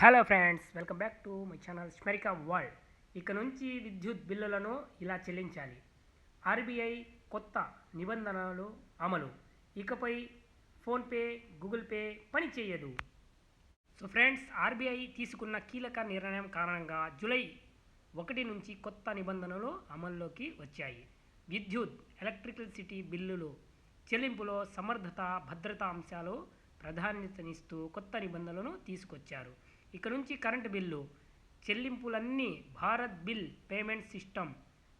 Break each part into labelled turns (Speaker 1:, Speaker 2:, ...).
Speaker 1: Hello friends welcome back to my channel స్మెరికా world ఇక నుంచి విద్యుత్ బిల్లులను ఇలా చెల్లించాలి. ఆర్బీఐ కొత్త నిబంధనలు అమలు. ఇకపై ఫోన్పే గూగుల్ పే పని చేయదు. సో ఫ్రెండ్స్ ఆర్బీఐ తీసుకున్న కీలక నిర్ణయం కారణంగా జూలై ఒకటి నుంచి కొత్త నిబంధనలు అమల్లోకి వచ్చాయి. విద్యుత్ ఎలక్ట్రికల్సిటీ బిల్లులు చెల్లింపులో సమర్థత భద్రతా అంశాలు ప్రాధాన్యతనిస్తూ కొత్త నిబంధనలను తీసుకొచ్చారు. ఇక నుంచి కరెంటు బిల్లు చెల్లింపులన్నీ Bharat bill payment system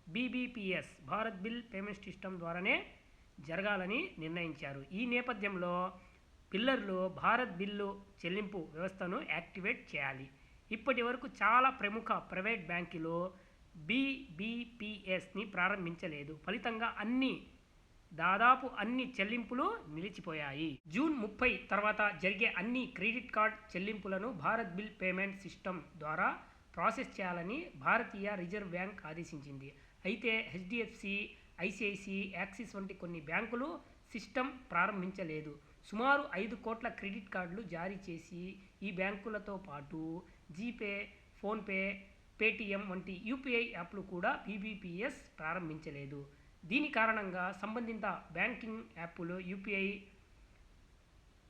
Speaker 1: BBPS Bharat bill payment system ద్వారానే జరగాలని నిర్ణయించారు. ఈ నేపథ్యంలో పిల్లర్లు భారత్ బిల్లు చెల్లింపు వ్యవస్థను యాక్టివేట్ చేయాలి. ఇప్పటి వరకు చాలా ప్రముఖ ప్రైవేట్ బ్యాంకులు బీబీపీఎస్ని ప్రారంభించలేదు. ఫలితంగా అన్ని దాదాపు అన్ని చెల్లింపులు నిలిచిపోయాయి. జూన్ ముప్పై తర్వాత జరిగే అన్ని క్రెడిట్ కార్డ్ చెల్లింపులను భారత్ బిల్ పేమెంట్ సిస్టమ్ ద్వారా ప్రాసెస్ చేయాలని భారతీయ రిజర్వ్ బ్యాంక్ ఆదేశించింది. అయితే హెచ్డిఎఫ్సి ఐసిఐసి యాక్సిస్ వంటి కొన్ని బ్యాంకులు సిస్టమ్ ప్రారంభించలేదు. సుమారు ఐదు కోట్ల క్రెడిట్ కార్డులు జారీ చేసి ఈ బ్యాంకులతో పాటు జీపే ఫోన్పే పేటిఎం వంటి యూపీఐ యాప్లు కూడా పీబీపీఎస్ ప్రారంభించలేదు. దీని కారణంగా సంబంధిత బ్యాంకింగ్ యాప్లు యూపీఐ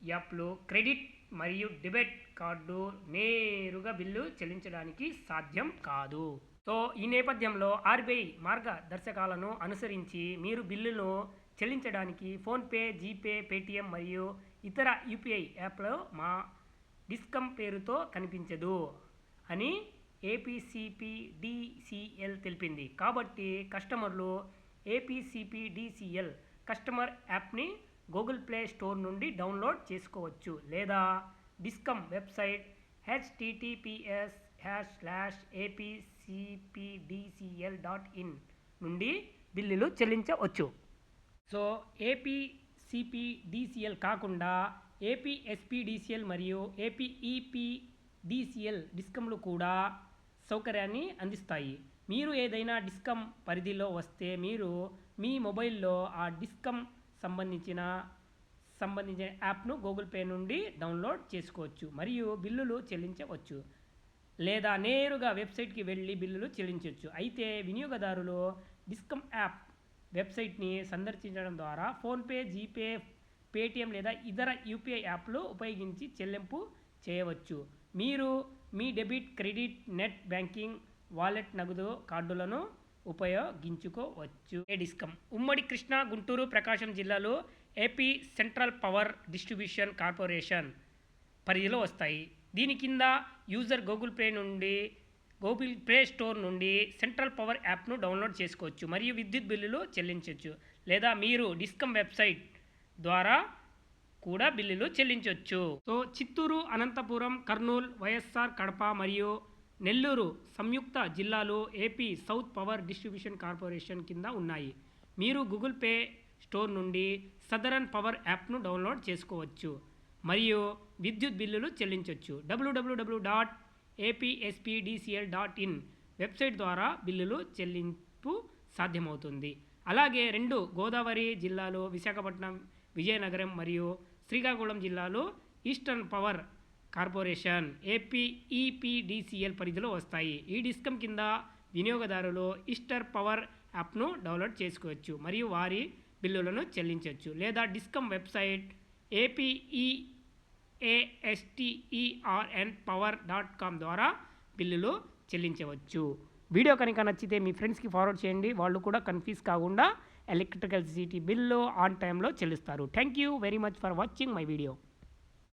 Speaker 1: యాప్లు క్రెడిట్ మరియు డెబిట్ కార్డు నేరుగా బిల్లు చెల్లించడానికి సాధ్యం కాదు. సో ఈ నేపథ్యంలో ఆర్బీఐ మార్గదర్శకాలను అనుసరించి మీరు బిల్లును చెల్లించడానికి ఫోన్పే జీపే పేటిఎం మరియు ఇతర యూపీఐ యాప్లో మా డిస్కమ్ పేరుతో కనిపించదు అని ఏపీసీపీడీసీఎల్ తెలిపింది. కాబట్టి కస్టమర్లు ఏపీసీపీడీసీఎల్ కస్టమర్ యాప్ని గూగుల్ ప్లే స్టోర్ నుండి డౌన్లోడ్ చేసుకోవచ్చు లేదా discom website https hash slash APCPDCL dot in నుండి బిల్లులు చెల్లించవచ్చు. సో ఏపీసీపీడిసిఎల్ కాకుండా ఏపీఎస్పీడీసీఎల్ మరియు ఏపీఈపీడీసీఎల్ డిస్కమ్లు కూడా సౌకర్యాన్ని అందిస్తాయి. మీరు ఏదైనా డిస్కమ్ పరిధిలో వస్తే మీరు మీ మొబైల్లో ఆ డిస్కమ్ సంబంధించిన సంబంధించిన యాప్ను గూగుల్ పే నుండి డౌన్లోడ్ చేసుకోవచ్చు మరియు బిల్లులు చెల్లించవచ్చు. లేదా నేరుగా వెబ్సైట్కి వెళ్ళి బిల్లులు చెల్లించవచ్చు. అయితే వినియోగదారులు డిస్కమ్ యాప్ వెబ్సైట్ని సందర్శించడం ద్వారా ఫోన్పే జీపే పేటిఎం లేదా ఇతర యూపీఐ యాప్లు ఉపయోగించి చెల్లింపు చేయవచ్చు. మీరు మీ debit credit net banking wallet నగదు కార్డులను ఉపయోగించుకోవచ్చు. ఏ డిస్కమ్ ఉమ్మడి కృష్ణా గుంటూరు ప్రకాశం జిల్లాలో AP central power distribution corporation పరిధిలో వస్తాయి. దీని కింద యూజర్ గూగుల్ పే నుండి గూగుల్ ప్లే స్టోర్ నుండి సెంట్రల్ పవర్ యాప్ను డౌన్లోడ్ చేసుకోవచ్చు మరియు విద్యుత్ బిల్లులు చెల్లించవచ్చు లేదా మీరు డిస్కమ్ వెబ్సైట్ ద్వారా కూడా బిల్లులు చెల్లించవచ్చు. సో చిత్తూరు అనంతపురం కర్నూలు వైఎస్ఆర్ కడప మరియు నెల్లూరు సంయుక్త జిల్లాలో AP south power distribution corporation కింద ఉన్నాయి. మీరు గూగుల్ పే స్టోర్ నుండి సదరన్ పవర్ యాప్ను డౌన్లోడ్ చేసుకోవచ్చు. మరియు విద్యుత్ బిల్లులు చెల్లించవచ్చు WWW dot APSPDCL dot in website ద్వారా బిల్లులు చెల్లింపు సాధ్యమవుతుంది. అలాగే రెండు గోదావరి జిల్లాలో విశాఖపట్నం విజయనగరం మరియు శ్రీకాకుళం జిల్లాలో ఈస్టర్న్ పవర్ కార్పొరేషన్ ఏపీఈపీడీసీఎల్ పరిధిలో వస్తాయి. ఈ డిస్కమ్ కింద వినియోగదారులు ఈస్టర్ పవర్ యాప్ను డౌన్లోడ్ చేసుకోవచ్చు మరియు వారి బిల్లులను చెల్లించవచ్చు. లేదా discom website APE APEASTERN power dot com ద్వారా బిల్లులు చెల్లించవచ్చు. వీడియో కనుక నచ్చితే మీ ఫ్రెండ్స్కి ఫార్వర్డ్ చేయండి. వాళ్ళు కూడా కన్ఫ్యూజ్ కాకుండా ఎలక్ట్రికల్ సిటీ బిల్లు ఆన్ టైంలో చెల్లిస్తారు. Thank you very much for watching my video.